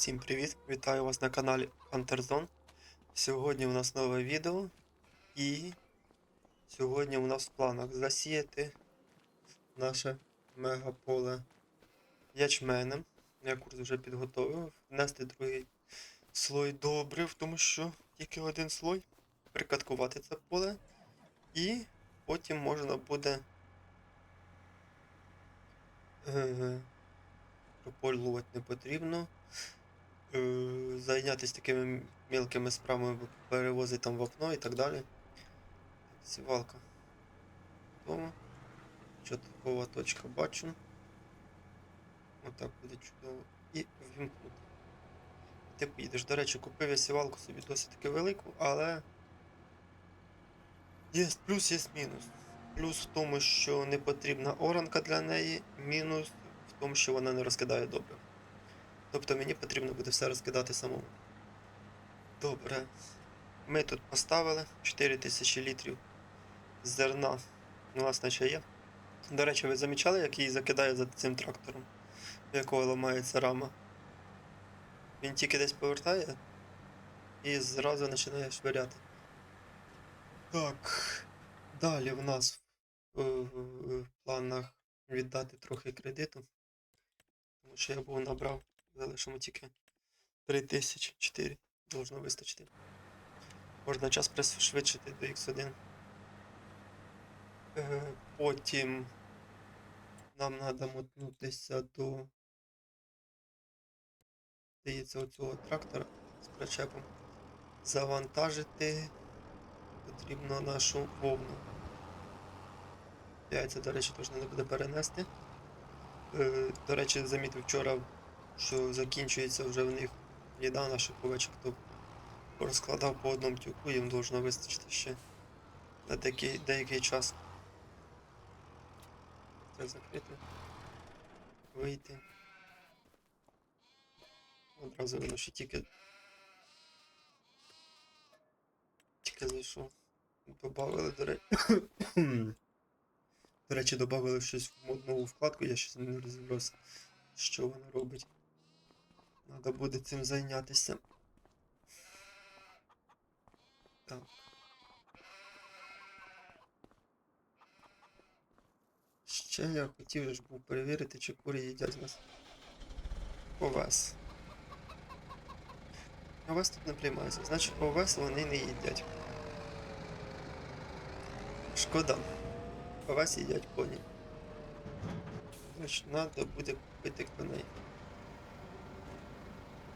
Всім привіт! Вітаю вас на каналі HunterZone. Сьогодні у нас нове відео і сьогодні у нас в планах засіяти наше мегаполе ячменем. Я курс вже підготовив, внести другий слой добрив, тому що тільки один слой, прикаткувати це поле, і потім можна буде е, прополювати не потрібно е, зайнятися такими мілкими справами, перевозити там вапно і так далі. Сівалка. Готова. Чотиркова точка бачу. Отак буде чудово. І ввімкнути. Ти поїдеш. До речі, купив я сівалку собі досить таки велику, але. Є плюс, є мінус. Плюс в тому, що не потрібна оранка для неї, мінус в тому, що вона не розкидає добре. Тобто мені потрібно буде все розкидати самому. Добре. Ми тут поставили 4000 літрів зерна. У нас наче є. До речі, ви замічали, як її закидає за цим трактором, у якого ламається рама? Він тільки десь повертає і зразу починає швиряти. Так. Далі в нас в, в, в планах віддати трохи кредиту. Тому що я був набрав, залишимо тільки 3004. Должно вистачити. Можна час пришвидшити до X1. Е, потім нам треба мотнутися до здається, оцього трактора з причепом. Завантажити потрібно нашу вовну. Яйця, до речі, теж треба буде перенести. Е, До речі, замітив вчора, що закінчується вже в них їда на шиповичок, то розкладав по одному тюку, їм должно вистачити ще на деякий, деякий час. Це закрити. Вийти. Одразу видно, що тільки. Тільки зайшов. Добавили, до речі. До речі, додали щось в нову вкладку, я ще не розібрався, що вона робить. Треба буде цим зайнятися. Так. Ще я хотів ж був перевірити, чи курі їдять в нас. Овес. Овес тут не приймається, значить овес вони не їдять. Шкода. Овес їдять коні. Значить, треба буде купити коней.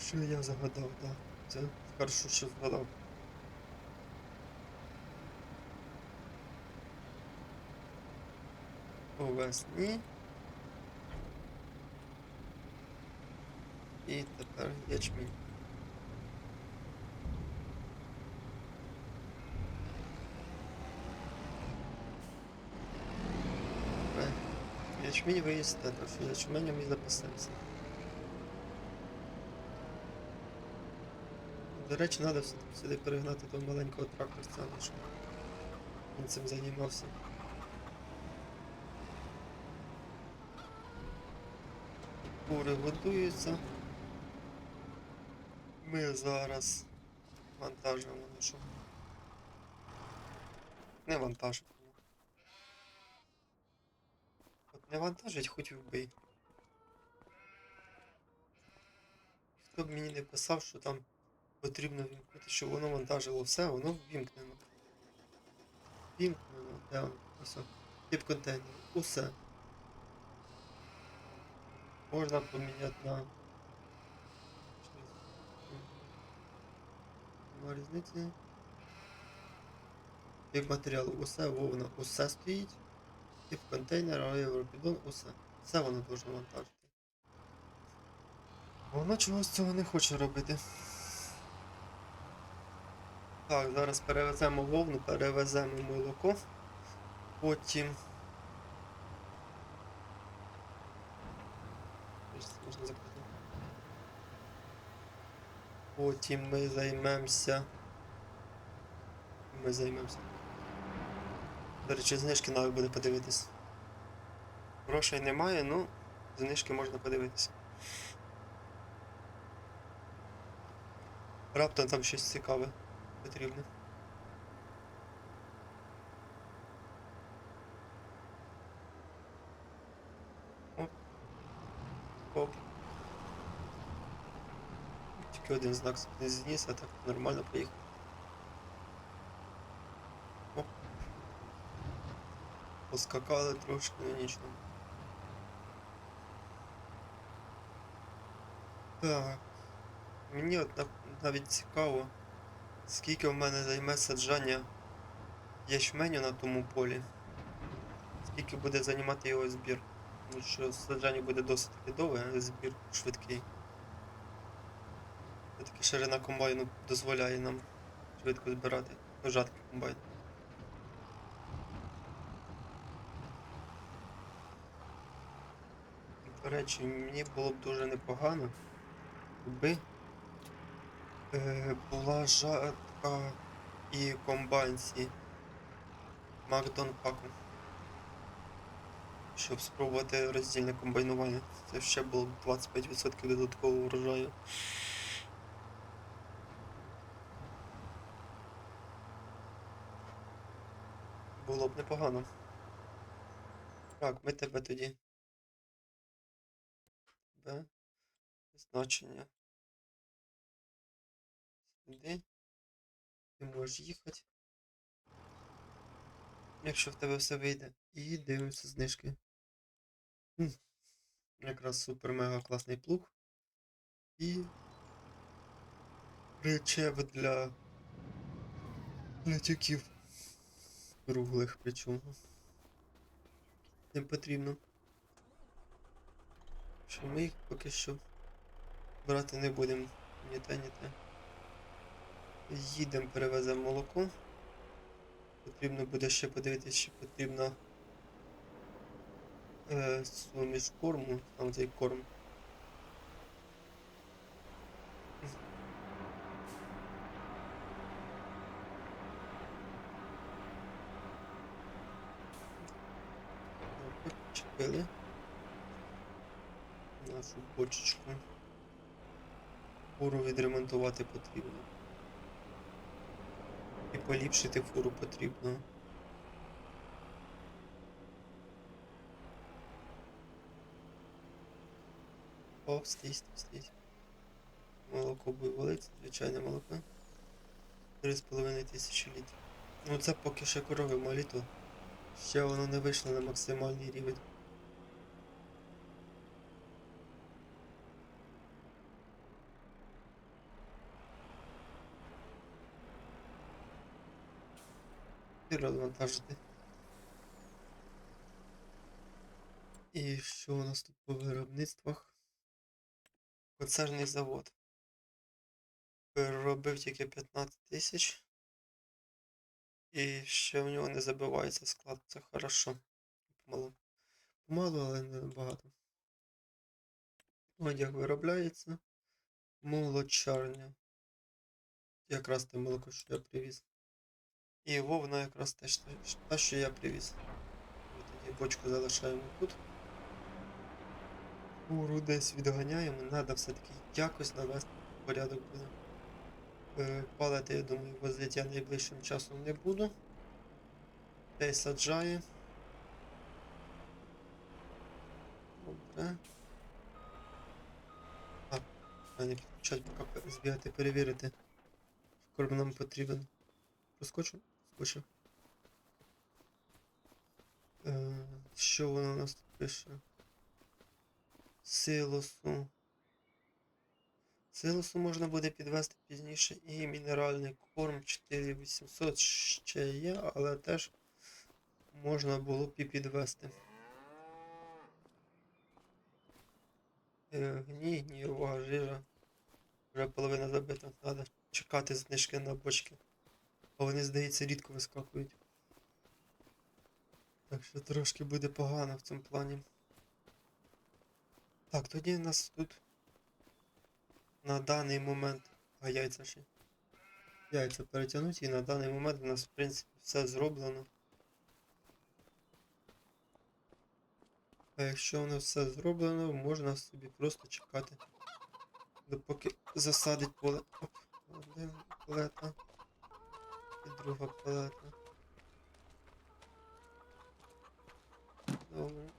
Що я загадав, так. Це хорошо, що згадав. Овес ні. І тепер ячмінь. Е, Ячмінь виїсти, так що ячменем і запасемося. До речі, треба сюди перегнати того маленького тракторця, щоб він цим займався. Кури годуються. Ми зараз вантажимо нашу. Не вантажимо. От не вантажить, хоч вбий. Хто б мені не писав, що там потрібно вімкнути, щоб воно вантажило все, воно вімкнено. Вімкнено, де воно? Ось. Тип контейнеру. Усе. Можна поміняти на. Нема різниці. Тип матеріалу усе, вовна, усе стоїть. Тип контейнера, європідон, усе. Все воно должно вантажити. Воно чогось цього не хоче робити. Так, зараз перевеземо вовну, перевеземо молоко. Потім. Потім ми займемося. Ми займемося. До речі, знижки треба буде подивитись. Грошей немає, ну знижки можна подивитись. Раптом там щось цікаве потрібне. Оп. Оп. Тільки один знак не зніс, а так нормально поїхав. Оп. Поскакали трошки, ну нічого. Так. Мені от нав- навіть цікаво, Скільки в мене займе саджання ячменю на тому полі. Скільки буде займати його збір. Тому що саджання буде досить таки довге, а збір швидкий. Все-таки ширина комбайну дозволяє нам швидко збирати. Ну, жатки комбайн. До речі, мені було б дуже непогано, якби була жатка і комбайн ці Макдон паку. Щоб спробувати роздільне комбайнування. Це ще було б 25% додаткового врожаю. Було б непогано. Так, ми тебе тоді. Б. Значення. Сюди. Ти можеш їхати. Якщо в тебе все вийде. І дивимося знижки. Хм. Якраз супер-мега класний плуг. І причеп для для тюків. Круглих причому. Не потрібно. Що ми їх поки що брати не будемо. Ні те, ні те. Їдемо, перевеземо молоко. Потрібно буде ще подивитися, чи потрібна е, суміш корму, там цей корм. Почепили нашу бочечку. Фуру відремонтувати потрібно. І поліпшити фуру потрібно. О, стій, стій, стій. Молоко валиться, звичайне молоко. 3,5 тисячі літрів. Ну це поки що корови малі то. Ще воно не вийшло на максимальний рівень. І розвантажити. І що у нас тут по виробництвах? Концерний завод. Переробив тільки 15 тисяч. І ще в нього не забивається склад. Це хорошо. Помалу. Помалу, але не багато. Одяг виробляється. Молочарня. Якраз те молоко, що я привіз. І вовна якраз теж те, що я привіз. Тоді бочку залишаємо тут. Фуру десь відганяємо. Треба все-таки якось навести порядок буде. Палити, я думаю, возити я найближчим часом не буду. Й саджає. Добре. А, мене підключать, поки збігати перевірити. Корм нам потрібен. Проскочу? Скочив. Е, що воно у нас тут пише? Силосу. Силосу можна буде підвести пізніше і мінеральний корм 4800 ще є, але теж можна було б і підвести. Е, Гній, гнієва жижа. Вже половина забита. Треба чекати знижки на бочки. А вони, здається, рідко вискакують. Так що трошки буде погано в цьому плані. Так, тоді у нас тут на даний момент. А яйця ще. Яйця перетягнуті і на даний момент у нас в принципі все зроблено. А якщо у нас все зроблено, можна собі просто чекати. Допоки засадить поле. Оп, один палета. Друга палета. Добре.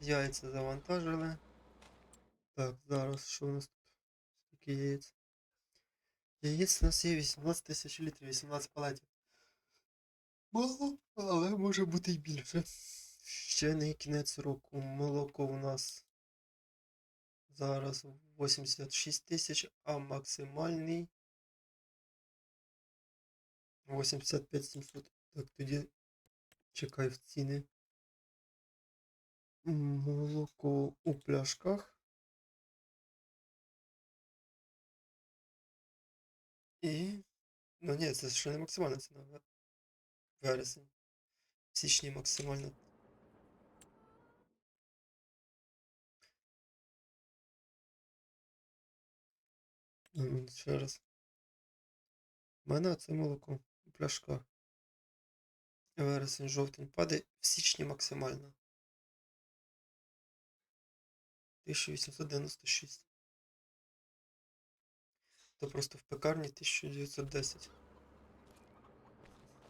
Яйця завантажили. Так, зараз що у нас тут? Скільки яєць? Яєць у нас є 18 тисяч літрів, 18 палетів. Мало, але може бути й більше. Ще не кінець року. Молоко у нас зараз 86 тисяч, а максимальний 85 700. Так, тоді чекай в ціни. Молоко у пляшках. І. Ну ні, це ще не максимальна ціна. ве- Вересень. В січні максимальна. Ще раз. У мене це молоко у пляшках. Вересень, жовтень падає в січні максимально. 1896. То просто в пекарні 1910.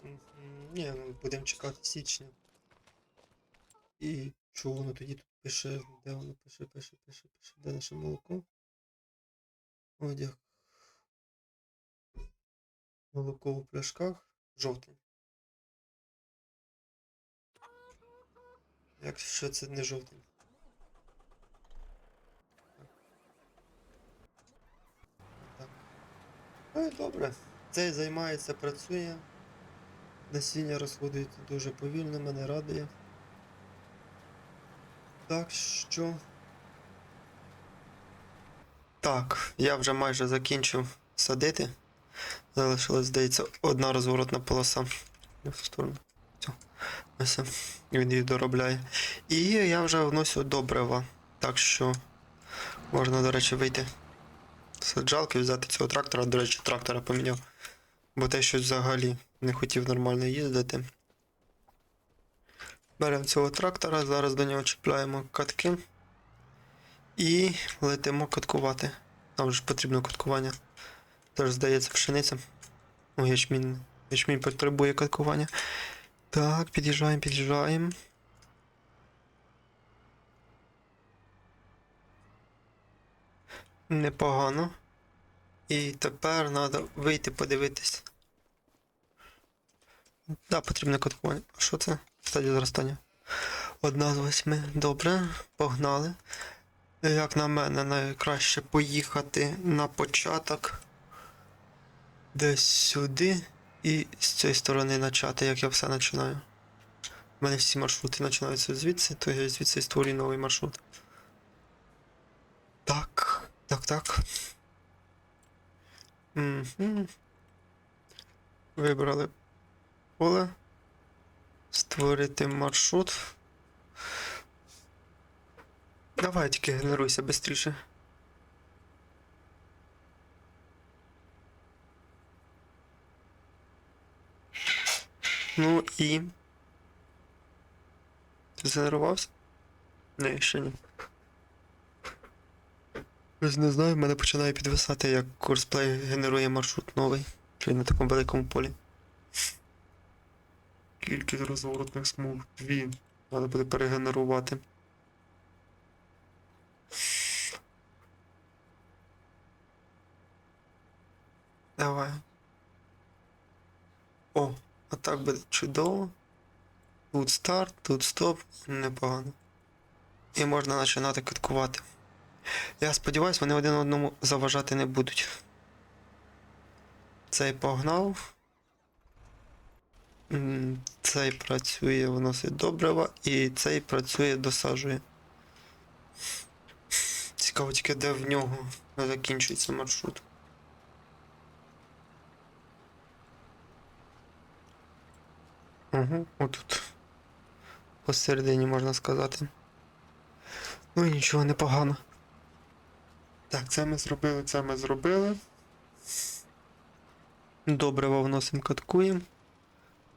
Мгм. Ні, ну будемо чекати січня. І чого воно тоді тут пише? Де воно пише, пише, пише, пише? Де наше молоко? Одяг. Молоко у пляшках. Жовтень. Якщо це не жовтень. Так. Ну і добре. Цей займається, працює. Насіння розходується дуже повільно, мене радує. Так що. Так, я вже майже закінчив садити. Залишилась, здається, одна розворотна полоса. В сторону. Ось. Він її доробляє. І я вже вносю добрива. Так що можна, до речі, вийти з саджалки, взяти цього трактора. До речі, трактора поміняв. Бо те щось взагалі не хотів нормально їздити. Беремо цього трактора, зараз до нього чіпляємо катки. І летимо каткувати. Нам же потрібно каткування. Теж здається пшениця. О, ячмінь. Ячмінь потребує каткування. Так, під'їжджаємо, під'їжджаємо. Непогано. І тепер треба вийти подивитись. Да, потрібне каткування. А що це? Стадія зростання. Одна з восьми. Добре, погнали. Як на мене, найкраще поїхати на початок. Десь сюди. І з цієї сторони почати, як я все починаю. У мене всі маршрути починаються звідси, то я звідси створюю новий маршрут. Так, так, так. Угу. Вибрали поле. Створити маршрут. Давай тільки генеруйся швидше. Ну і. Ти згенерувався? Не, ще ні. Ось не знаю, в мене починає підвисати, як курсплей генерує маршрут новий. Чи на такому великому полі. Кількість розворотних смуг. Дві. Треба буде перегенерувати. Давай. О, так буде чудово. Тут старт, тут стоп, непогано. І можна починати каткувати. Я сподіваюся, вони один одному заважати не будуть. Цей погнав. Цей працює, вносить добрива, і цей працює, досаджує. Цікаво тільки, де в нього закінчується маршрут. Угу, отут. Посередині можна сказати. Ну і нічого непогано. Так, це ми зробили, це ми зробили. Добриво вносимо, каткуємо.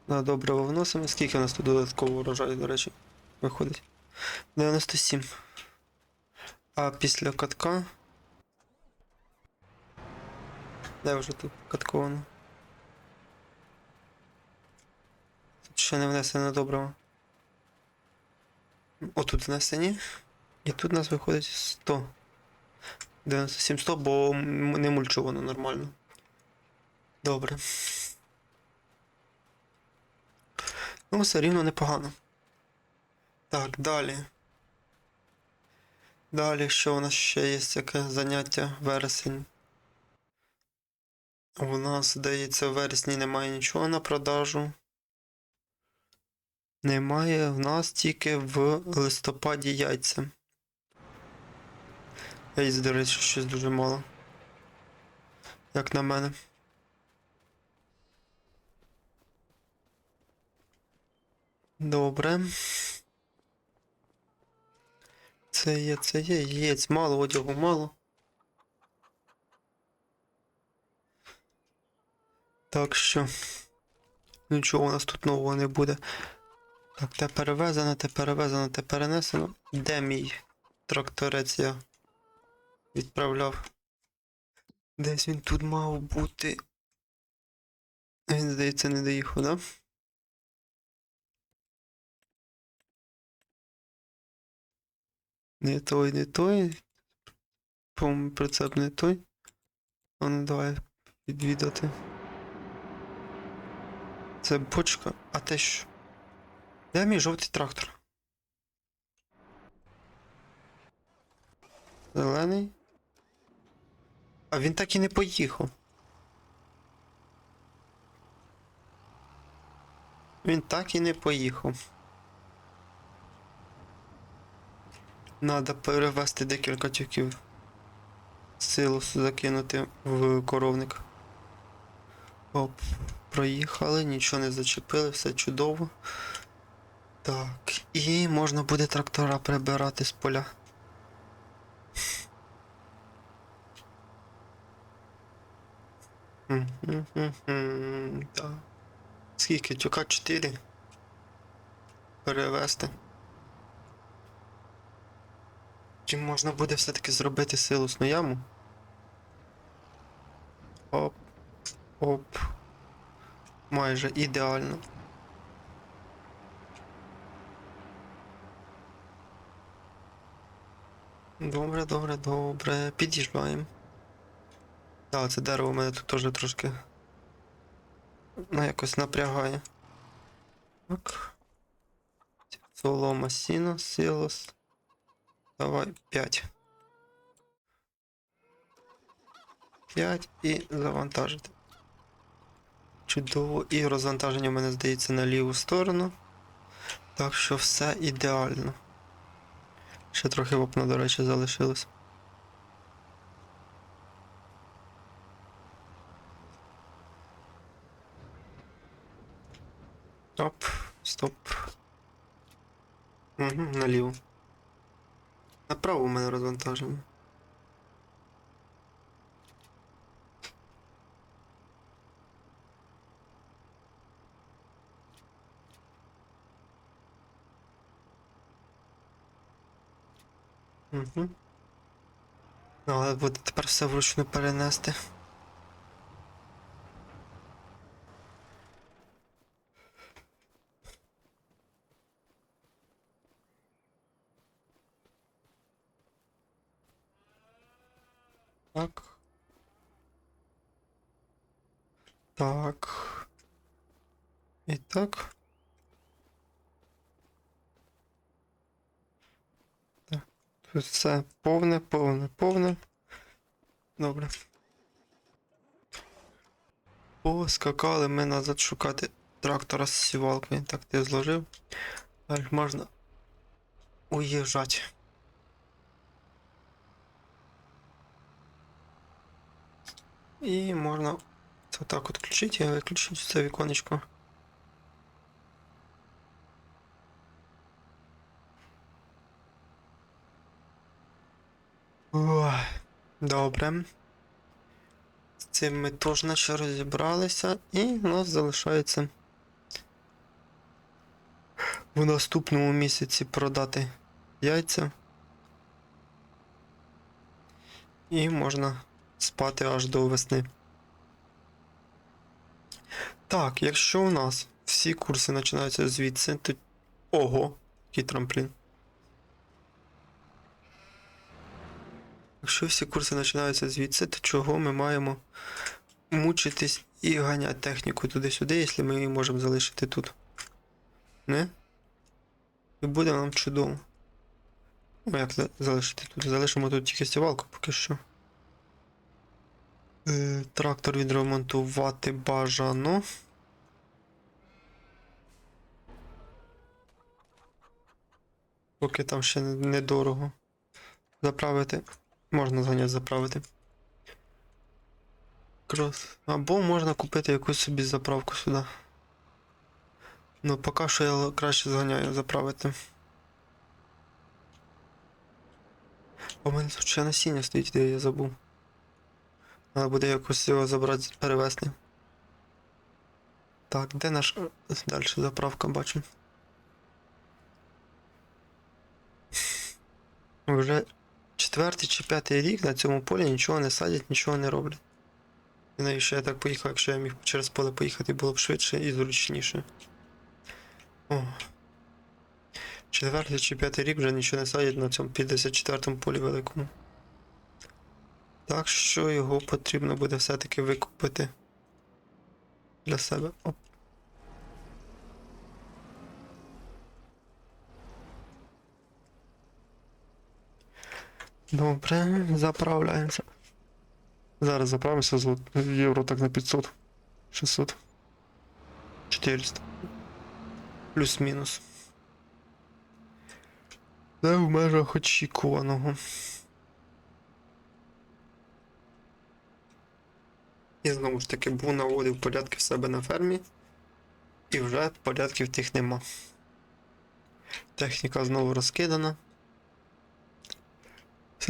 На добриво вносимо. Скільки у нас тут додатково урожаю, до речі, виходить? 97. А після катка. Де вже тут катковано? Тут ще не внесено доброго. Отут внесені. І тут у нас виходить 100. 97 100, бо не мульчовано нормально. Добре. Ну, все рівно непогано. Так, далі. Далі, що у нас ще є яке заняття вересень? У нас, здається, в вересні немає нічого на продажу. Немає в нас тільки в листопаді яйця. Яйць, до речі, щось дуже мало. Як на мене. Добре. Це є, це є, яєць мало, одягу мало. Так що нічого у нас тут нового не буде. Так, те перевезено, те перевезено, те перенесено. Де мій тракторець я відправляв? Десь він тут мав бути. Він, здається, не доїхав, да? Не той, не той. По-моєму, прицеп не той. А ну давай відвідати. Це бочка, а те що? Де мій жовтий трактор? Зелений. А він так і не поїхав. Він так і не поїхав. Надо перевести декілька тюків силосу закинути в коровник. Оп, проїхали, нічого не зачепили, все чудово. Так, і можна буде трактора прибирати з поля. Так. Скільки? Тюка 4? Перевести. Чи можна буде все-таки зробити силосну яму? Оп. Оп. Майже ідеально. Добре, добре, добре. Під'їжджаємо. Так, це дерево мене тут теж трошки. Ну, якось напрягає. Так. Солома, сіно, силос. Давай 5. 5 і завантажити. Чудово. І розвантаження в мене здається на ліву сторону. Так що все ідеально. Ще трохи вапна, до речі, залишилось. Оп, стоп. Угу, наліво. Направо у мене розвантаження. Угу. Але буде тепер все вручну перенести. Так. Так. І так. Тут все повне, повне, повне. Добре. Поскакали ми назад шукати трактора з сівалкою. Так ти зложив. Далі можна уїжджати. І можна це так от включити виключити це віконечко. Ой, добре. З цим ми теж наче розібралися, і у нас залишається в наступному місяці продати яйця. І можна спати аж до весни. Так, якщо у нас всі курси починаються звідси, то. Ого, який трамплін. Якщо всі курси починаються звідси, то чого ми маємо мучитись і ганяти техніку туди-сюди, якщо ми її можемо залишити тут? Не? І буде нам чудово. Ну, як залишити тут? Залишимо тут тільки стівалку поки що. Е, трактор відремонтувати бажано. Поки там ще недорого. Заправити. Можна зганяти заправити. Крос. Або можна купити якусь собі заправку сюди. Ну, поки що я краще зганяю заправити. В мене тут ще насіння стоїть, де я забув. Треба буде якось його забрати, перевезти. Так, де наш далі заправка бачу? Вже четвертий чи п'ятий рік на цьому полі нічого не садять, нічого не роблять. І навіщо я так поїхав, якщо я міг через поле поїхати, було б швидше і зручніше. О. Четвертий чи п'ятий рік вже нічого не садять на цьому 54-му полі великому. Так що його потрібно буде все-таки викупити для себе. Оп. Добре, заправляємося. Зараз заправимося з євро так на 500. 600. 400. Плюс-мінус. Це в межах очікуваного. І знову ж таки був наводив порядки в себе на фермі. І вже порядків тих нема. Техніка знову розкидана.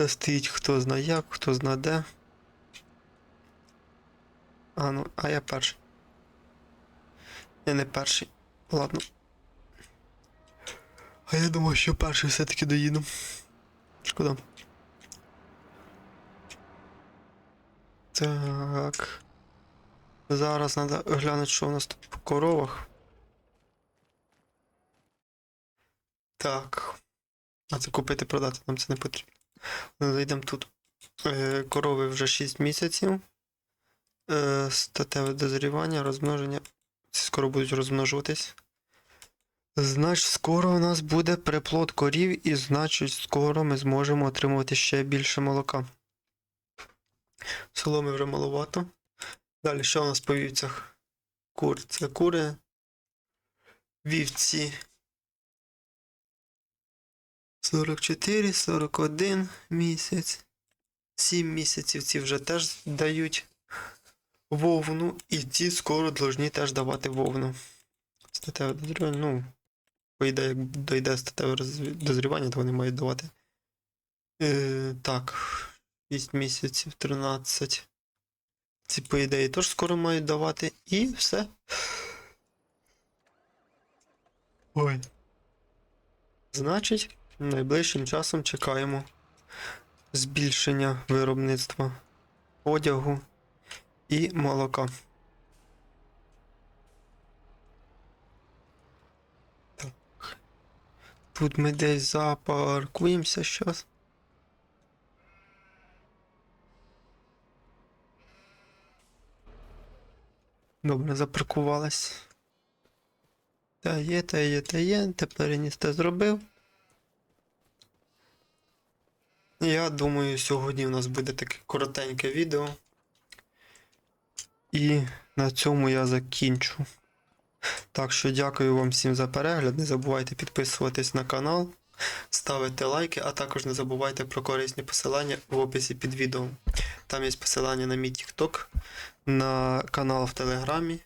Стоїть хто зна як, хто зна де. А ну, а я перший. Я не перший. Ладно. А я думав, що перший все-таки доїду. Шкода. Так. Зараз треба глянути, що у нас тут по коровах. Так. А це купити продати, нам це не потрібно. Зайдемо тут. Е, корови вже 6 місяців. Е, статеве дозрівання, розмноження. Скоро будуть розмножуватись. Значить, скоро у нас буде приплод корів, і значить, скоро ми зможемо отримувати ще більше молока. Соломи вже маловато. Далі, що у нас по вівцях? Кур. Це кури. Вівці. 44, 41 місяць. 7 місяців ці вже теж дають вовну. І ці скоро должні теж давати вовну. Статеве дозрівання, ну, по ідеї, як дойде статеве дозрівання, то вони мають давати. Е, так, 6 місяців, 13. Ці, по ідеї, теж скоро мають давати. І все. Ой. Значить, найближчим часом чекаємо збільшення виробництва одягу і молока. Так. Тут ми десь запаркуємося щас. Добре, запаркувалась. Та є, та є, та є. Тепер я те зробив. Я думаю, сьогодні у нас буде таке коротеньке відео. І на цьому я закінчу. Так що дякую вам всім за перегляд. Не забувайте підписуватись на канал, ставити лайки, а також не забувайте про корисні посилання в описі під відео. Там є посилання на мій TikTok, на канал в Телеграмі.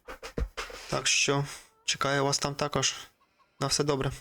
Так що чекаю вас там також. На все добре.